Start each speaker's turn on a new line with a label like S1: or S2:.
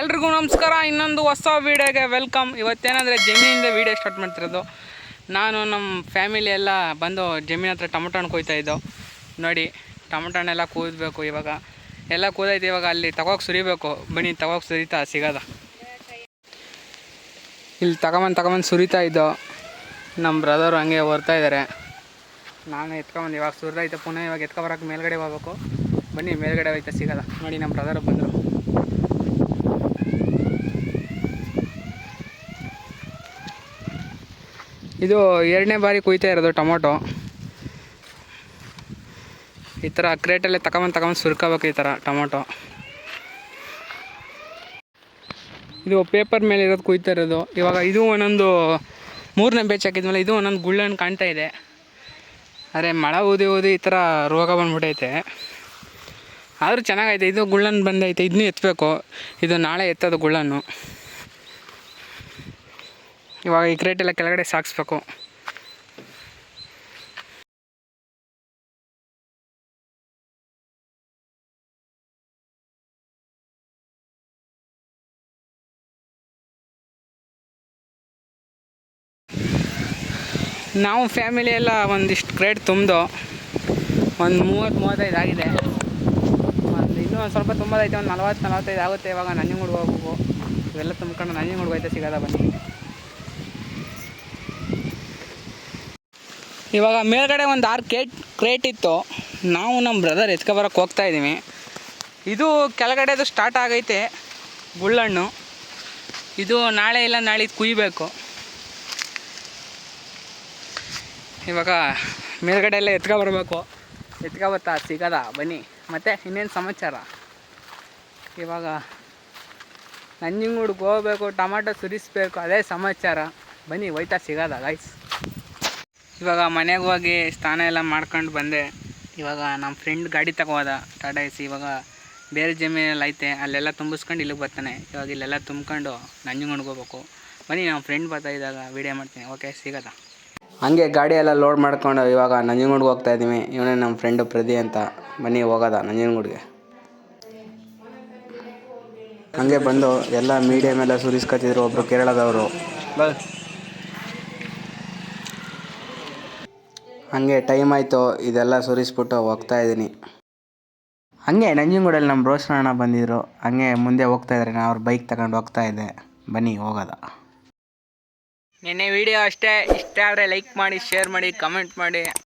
S1: ಎಲ್ರಿಗೂ ನಮಸ್ಕಾರ. ಇನ್ನೊಂದು ಹೊಸ ವೀಡಿಯೋಗೆ ವೆಲ್ಕಮ್. ಇವತ್ತೇನಂದರೆ ಜಮೀನಿಂದ ವೀಡಿಯೋ ಸ್ಟಾರ್ಟ್ ಮಾಡ್ತಿರೋದು. ನಾನು ನಮ್ಮ ಫ್ಯಾಮಿಲಿ ಎಲ್ಲ ಬಂದು ಜಮೀನ್ ಹತ್ರ ಟೊಮೊಟೊ ಹಣ್ಣು ಕೊಯ್ತಾ ಇದ್ದೋ. ನೋಡಿ, ಟೊಮೊಟೊ ಹಣ್ಣೆಲ್ಲ ಕೂದಬೇಕು ಇವಾಗ. ಎಲ್ಲ ಕೂದೈತೆ ಇವಾಗ. ಅಲ್ಲಿ ತಗೋಕೆ ಸುರಿಬೇಕು. ಬನ್ನಿ, ತಗೋಕೆ ಸುರಿತಾ ಸಿಗೋದ. ಇಲ್ಲಿ ತಗೊಂಬಂದು ತಗೊಂಬಂದು ಸುರಿತಾ ಇದ್ದೋ. ನಮ್ಮ ಬ್ರದರು ಹಂಗೆ ಹೊರ್ತಾ ಇದ್ದಾರೆ ನಾನು ಎತ್ಕೊಂಬಂದು. ಇವಾಗ ಸುರಿದೈತೆ ಪುನಃ ಇವಾಗ ಎತ್ಕೊಬರಕ್ಕೆ ಮೇಲ್ಗಡೆ ಹೋಗ್ಬೇಕು. ಬನ್ನಿ, ಮೇಲ್ಗಡೆ ಹೋಯ್ತಾ ಸಿಗೋದ. ನೋಡಿ, ನಮ್ಮ ಬ್ರದರು ಬಂದರು. ಇದು ಎರಡನೇ ಬಾರಿ ಕುಯ್ತಾ ಇರೋದು ಟೊಮೊಟೊ. ಈ ಥರ ಕ್ರೇಟಲ್ಲೇ ತಗೊಂಬಂದು ತಗೊಂಬಂದು ಸುರ್ಕೋಬೇಕು ಈ ಥರ ಟೊಮೊಟೊ. ಇದು ಪೇಪರ್ ಮೇಲೆ ಇರೋದು ಕುಯ್ತಾ ಇರೋದು. ಇವಾಗ ಇದು ಒಂದೊಂದು ಮೂರನೇ ಬೇಚ್ ಹಾಕಿದ್ಮೇಲೆ ಇದು ಒಂದೊಂದು ಗುಳ್ಳನ್ನು ಕಾಣ್ತಾ ಇದೆ. ಅರೆ ಮಳೆ ಊದಿ ಊದಿ ಈ ಥರ ರೋಗ ಬಂದ್ಬಿಟ್ಟೈತೆ ಆದರೂ ಚೆನ್ನಾಗೈತೆ. ಇದು ಗುಳ್ಳನ್ನು ಬಂದೈತೆ. ಇದನ್ನೂ ಎತ್ತಬೇಕು ಇದು ನಾಳೆ ಎತ್ತೋದು ಗುಳ್ಳನ್ನು. ಇವಾಗ ಈ ಕ್ರೇಟೆಲ್ಲ ಕೆಳಗಡೆ ಸಾಗಿಸ್ಬೇಕು ನಾವು ಫ್ಯಾಮಿಲಿ ಎಲ್ಲ ಒಂದಿಷ್ಟು ಕ್ರೇಟ್ ತುಂಬಿದು, ಒಂದು ಮೂವತ್ತು, ಮೂವತ್ತೈದು ಆಗಿದೆ. ಒಂದು ಇನ್ನೂ ಒಂದು ಸ್ವಲ್ಪ ತುಂಬೋದೈತೆ ಒಂದು ನಲ್ವತ್ತು, ನಲ್ವತ್ತೈದು ಆಗುತ್ತೆ ಇವಾಗ ನಂಜನಗೂಡು ಹೋಗ್ಬೇಕು ಇವೆಲ್ಲ ತುಂಬ್ಕೊಂಡು ಹುಡುಗ ಹೋಯ್ತಾ ಸಿಗೋದ ಬನ್ನಿ. ಇವಾಗ ಮೇಲ್ಗಡೆ ಒಂದು ಆರು ಕೇಟ್ ಕ್ರೇಟ್ ಇತ್ತು. ನಾವು ನಮ್ಮ ಬ್ರದರ್ ಎತ್ಕೊಬರಕ್ಕೆ ಹೋಗ್ತಾ ಇದ್ದೀವಿ. ಇದು ಕೆಳಗಡೆದು ಸ್ಟಾರ್ಟ್ ಆಗೈತೆ, ಗುಳ್ಳಣ್ಣು. ಇದು ನಾಳೆ ಇಲ್ಲ, ನಾಳೆ ಕುಯ್ಬೇಕು. ಇವಾಗ ಮೇಲ್ಗಡೆ ಎಲ್ಲ ಎತ್ಕೊ ಬರಬೇಕು. ಎತ್ಕೊಬತ್ತಾ ಸಿಗದ, ಬನ್ನಿ. ಮತ್ತೆ ಇನ್ನೇನು ಸಮಾಚಾರ? ಇವಾಗ ನಂಜನಗೂಡ್ಗೆ ಹೋಗ್ಬೇಕು, ಟೊಮಾಟೊ ಸುರಿಸ್ಬೇಕು, ಅದೇ ಸಮಾಚಾರ. ಬನ್ನಿ, ಹೋಯ್ತಾ ಸಿಗೋದ ಗೈಸ್ ಇವಾಗ ಮನೆಗೆ ಹೋಗಿ ಸ್ನಾನ ಎಲ್ಲ ಮಾಡ್ಕೊಂಡು ಬಂದೆ. ಇವಾಗ ನಮ್ಮ ಫ್ರೆಂಡ್ ಗಾಡಿ ತಗೋದ ಟಾಟಾ ಎಸಿ ಇವಾಗ ಬೇರೆ ಜಮೀನಲ್ಲಿ ಐತೆ ಅಲ್ಲೆಲ್ಲ ತುಂಬಿಸ್ಕೊಂಡು ಇಲ್ಲಿಗೆ ಬರ್ತಾನೆ. ಇವಾಗ ಇಲ್ಲೆಲ್ಲ ತುಂಬ್ಕೊಂಡು ನಂಜನಗೂಡ್ಗೆ ಹೋಗ್ಬೇಕು ಬನ್ನಿ ನಮ್ಮ ಫ್ರೆಂಡ್ ಬರ್ತಾ ಇದ್ದಾಗ ವೀಡಿಯೋ ಮಾಡ್ತೀನಿ. ಓಕೆ ಸಿಗೋದ. ಹಂಗೆ ಗಾಡಿ ಎಲ್ಲ ಲೋಡ್ ಮಾಡ್ಕೊಂಡು ಇವಾಗ ನಂಜನಗೂಡ್ಗೆ ಹೋಗ್ತಾ ಇದ್ದೀವಿ. ಇವನೇ ನಮ್ಮ ಫ್ರೆಂಡು ಪ್ರದಿ ಅಂತ. ಬನ್ನಿ ಹೋಗೋದ ನಂಜನಗೂಡ್ಗೆ ಹಂಗೆ ಬಂದು ಎಲ್ಲ ಮೀಡಿಯಾ ಮೇಲೆ ಸುರಿಸ್ಕೊತಿದ್ರು ಒಬ್ಬರು ಕೇರಳದವರು. ಹಂಗೆ ಟೈಮ್ ಆಯಿತು, ಇದೆಲ್ಲ ಸುರಿಸ್ಬಿಟ್ಟು ಹೋಗ್ತಾ ಇದ್ದೀನಿ. ಹಾಗೆ ನಂಜನಗೂಡಲ್ಲಿ ನಮ್ಮ ರೋಷನ್ ಅಣ್ಣ ಬಂದಿದ್ರು. ಹಾಗೆ ಮುಂದೆ ಹೋಗ್ತಾ ಇದ್ದಾರೆ ನಾನು ಅವ್ರ ಬೈಕ್ ತಗೊಂಡು ಹೋಗ್ತಾ ಇದ್ದೆ. ಬನ್ನಿ, ಹೋಗೋದ. ನಿನ್ನೆ ವಿಡಿಯೋ ಅಷ್ಟೇ. ಇಷ್ಟ ಆದರೆ ಲೈಕ್ ಮಾಡಿ ಶೇರ್ ಮಾಡಿ ಕಮೆಂಟ್ ಮಾಡಿ.